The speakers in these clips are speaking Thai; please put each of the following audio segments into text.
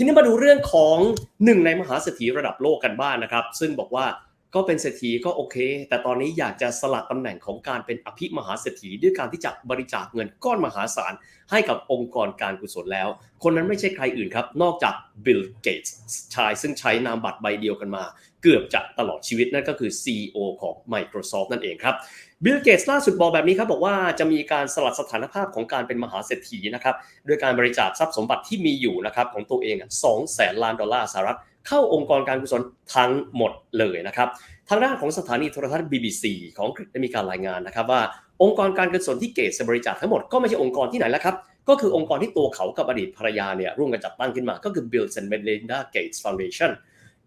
ทีนี้มาดูเรื่องของหนึ่งในมหาเศรษฐีระดับโลกกันบ้างนนะครับ ซึ่งบอกว่าก็เป็นเศรษฐีก็โอเค แต่ตอนนี้อยากจะสลัดตำแหน่งของการเป็นอภิมหาเศรษฐีด้วยการที่จะบริจาคเงินก้อนมหาศาล ให้กับองค์กรการกุศลแล้ว คนนั้นไม่ใช่ใครอื่นครับ นอกจากบิลเกตส์ชายซึ่งใช้นามบัตรใบเดียวกันมา เกือบจะตลอดชีวิตนั่นก็คือ CEO ของ Microsoft นั่นเองครับ บิลเกตส์ล่าสุดบอกแบบนี้ครับบอกว่าจะมีการสลัดสถานภาพของการเป็นมหาเศรษฐีนะครับโดยการบริจาคทรัพย์สมบัติที่มีอยู่นะครับของตัวเองสองแสนล้านดอลลาร์สหรัฐเข้าองค์กรการกุศลทั้งหมดเลยนะครับทางด้านของสถานีโทรทัศน์ BBC ของอังกฤษได้มีการรายงานนะครับว่าองค์กรการกุศลที่เกตส์บริจาคทั้งหมดก็ไม่ใช่องค์กรที่ไหนแล้วครับก็คือองค์กรที่ตัวเขากับอดีตภรรยาเนี่ยร่วมกันจัดตั้งขึ้นมาก็คือ Bill and Melinda Gates Foundation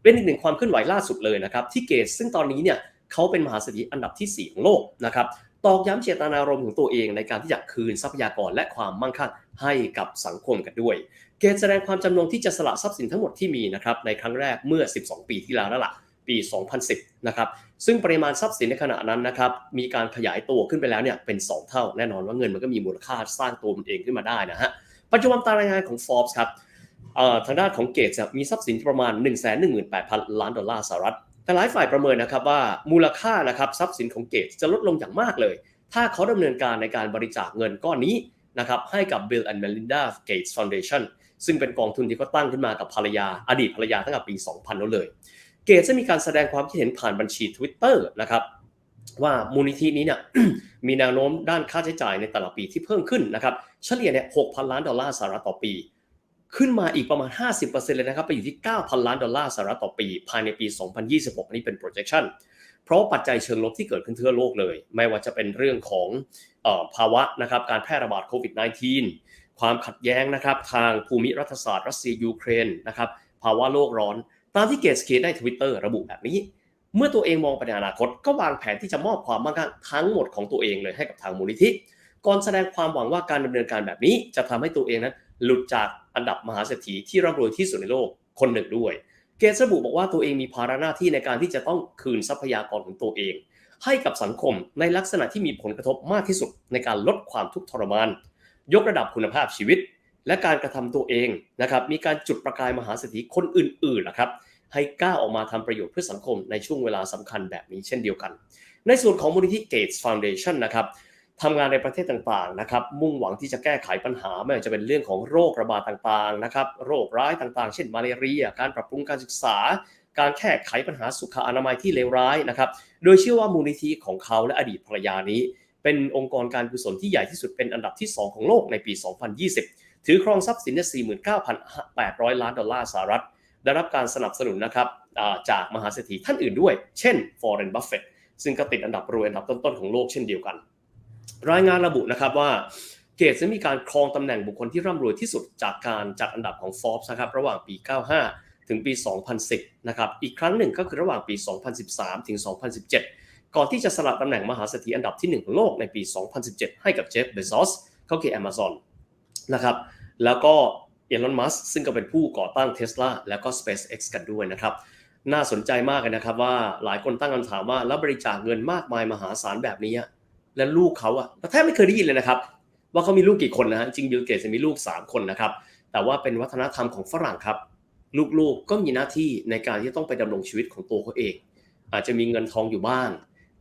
เป็นอีกหนึ่งความเคลื่อนไหวล่าสุดเลยนะครับที่เกตซึ่งตอนนี้เนี่ย เขาเป็นมหาเศรษฐีอันดับที่ 4 ของโลกนะครับตอกย้ำเจตนารมณ์ของตัวเองในการที่จะคืนทรัพยากรและความมั่งคั่งให้กับสังคมกันด้วย เกตแสดงความจำนงที่จะสละทรัพย์สินทั้งหมดที่มีนะครับในครั้งแรกเมื่อ 12 ปีที่แล้วนั่นแหละปี 2010 นะครับ ซึ่งปริมาณทรัพย์สินในขณะนั้นนะครับ มีการขยายตัวขึ้นไปแล้วเนี่ยเป็น 2 เท่า แน่นอนว่าเงินมันก็มีมูลค่าสร้างตัวมันเองขึ้นมาได้นะฮะ ปัจจุบันตารายงานของ Forbes ครับทางด้านของเกตมีทรัพย์สินประมาณ 118,000 ล้านดอลลาร์สหรัฐ แต่หลายฝ่ายประเมินนะครับว่ามูลค่านะครับทรัพย์สินของเกตจะลดลงอย่างมากเลย ถ้าเขาดำเนินการในการบริจาคเงินก้อนนี้นะครับให้กับ Bill and Melinda Gates Foundation ซึ่งเป็นกองทุนที่เขาตั้งขึ้นมากับภรรยาอดีตภรรยาตั้งแต่ปี 2000 แล้วเลย เกตจะมีการแสดงความคิดเห็นผ่านบัญชี Twitter นะครับว่ามูลนิธินี้เนี่ยมีแนวโน้มด้านค่าใช้จ่ายในแต่ละปีที่เพิ่มขึ้นนะครับเฉลี่ยเนี่ย6,000 ล้านดอลลาร์สหรัฐต่อปี ขึ้นมาอีกประมาณ 50%เลยนะครับ ไปอยู่ที่ 9,000 ล้านดอลลาร์สหรัฐต่อปี ภายในปี 2026 นี่เป็น projection เพราะปัจจัยเชิงลบที่เกิดขึ้นทั่วโลกเลย ไม่ว่าจะเป็นเรื่องของอภาวะนะครับการแพร่ระบาดโควิด -19 ความขัดแย้งนะครับทางภูมิรัฐศาสตร์รัสเซียยูเครนนะครับภาวะโลกร้อน ตามที่เกตสเคได้ทวิตเตอร์ระบุแบบนี้ เมื่อตัวเองมองไปในอนาคต ก็วางแผนที่จะมอบความมั่งคั่งทั้งหมดของตัวเองเลยให้กับทางมูลนิธิก่อนแสดงความหวังว่าการดำเนินการแบบนี้จะทำให้ตัวเองนั้น หลุดจากอันดับมหาเศรษฐีที่ร่ำรวยที่สุดในโลกคนหนึ่งด้วย เกตระบุบอกว่าตัวเองมีภาระหน้าที่ในการที่จะต้องคืนทรัพยากรของตัวเอง ให้กับสังคมในลักษณะที่มีผลกระทบมากที่สุดในการลดความทุกข์ทรมาน ยกระดับคุณภาพชีวิต และการกระทำตัวเองนะครับมีการจุดประกายมหาเศรษฐีคนอื่นๆนะครับให้ก้าวออกมาทำประโยชน์เพื่อสังคมในช่วงเวลาสำคัญแบบนี้เช่นเดียวกัน ในส่วนของมูลนิธิ Gates Foundation นะครับ ทำงานในประเทศต่างๆนะครับมุ่งหวังที่จะแก้ไขปัญหาไม่ว่าจะเป็นเรื่องของโรคระบาดต่างๆนะครับโรคร้ายต่างๆ เช่นมาเรีย การปรับปรุงการศึกษา การแก้ไขปัญหาสุขอนามัยที่เลวร้ายนะครับโดยเชื่อว่ามูลนิธิของเขาและอดีตภรรยานี้ เป็นองค์กรการกุศลที่ใหญ่ที่สุดเป็นอันดับที่ 2 ของโลกในปี 2020 ถือครองทรัพย์สิน49,800 ล้านดอลลาร์สหรัฐ ได้รับการสนับสนุนนะครับจากมหาเศรษฐีท่านอื่นด้วย เช่น Warren Buffett ซึ่งก็ติดอันดับรวยอันดับต้นๆของโลกเช่นเดียวกัน รายงานระบุนะครับว่าเกตจะมีการครองตำแหน่งบุคคลที่ร่ำรวยที่สุดจากการจัดอันดับของ Forbes นะครับระหว่างปี 95 ถึงปี 2010 นะครับอีกครั้งหนึ่งก็คือระหว่างปี 2013 ถึง 2017 ก่อนที่จะสลัดตำแหน่งมหาเศรษฐีอันดับที่ 1 ของโลกในปี 2017 ให้กับเจฟเบซอสเขาคือ Amazon นะครับแล้วก็เอลอนมัสซึ่งก็เป็นผู้ก่อตั้ง Tesla แล้วก็ SpaceX กันด้วยนะครับน่าสนใจมากเลยนะครับว่าหลายคนตั้งคำถามว่าแล้วบริจาคเงินมากมายมหาศาลแบบนี้ และลูกเขาอะแทบไม่เคยได้ยินเลยนะครับ ว่าเขามีลูกกี่คนนะฮะจริงบิลเกตจะมีลูก 3 คนนะครับ แต่ว่าเป็นวัฒนธรรมของฝรั่งครับ ลูกๆก็มีหน้าที่ในการที่ต้องไปดำรงชีวิตของตัวเขาเอง อาจจะมีเงินทองอยู่บ้าง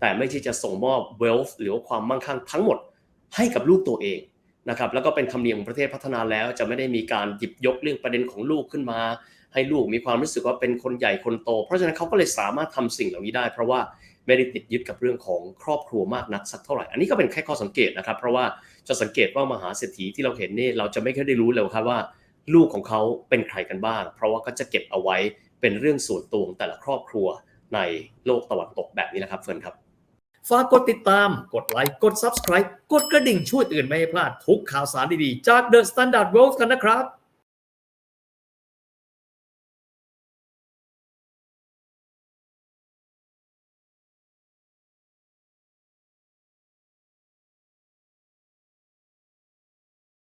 แต่ไม่ใช่จะส่งมอบ wealth หรือว่าความมั่งคั่งทั้งหมดให้กับลูกตัวเองนะครับแล้วก็เป็นธรรมเนียมของประเทศพัฒนาแล้ว จะไม่ได้มีการหยิบยกเรื่องประเด็นของลูกขึ้นมา ให้ลูกมีความรู้สึกว่าเป็นคนใหญ่คนโต เพราะฉะนั้นเขาก็เลยสามารถทำสิ่งเหล่านี้ได้ เพราะว่า ไม่ได้ติดยึดกับเรื่องของครอบครัวมากนักสักเท่าไหร่ อันนี้ก็เป็นแค่ข้อสังเกตนะครับ เพราะว่าจะสังเกตว่ามหาเศรษฐีที่เราเห็นนี่เราจะไม่เคยได้รู้เลยครับว่า ลูกของเขาเป็นใครกันบ้าง เพราะว่าก็จะเก็บเอาไว้เป็นเรื่องส่วนตัวของแต่ละครอบครัวในโลกตะวันตกแบบนี้นะครับเฟิร์นครับฝากกดติดตาม กดไลค์ กด Subscribe กดกระดิ่งช่วยเตือนไม่ให้พลาดทุกข่าวสารดีๆ จาก The Standard World กันนะครับ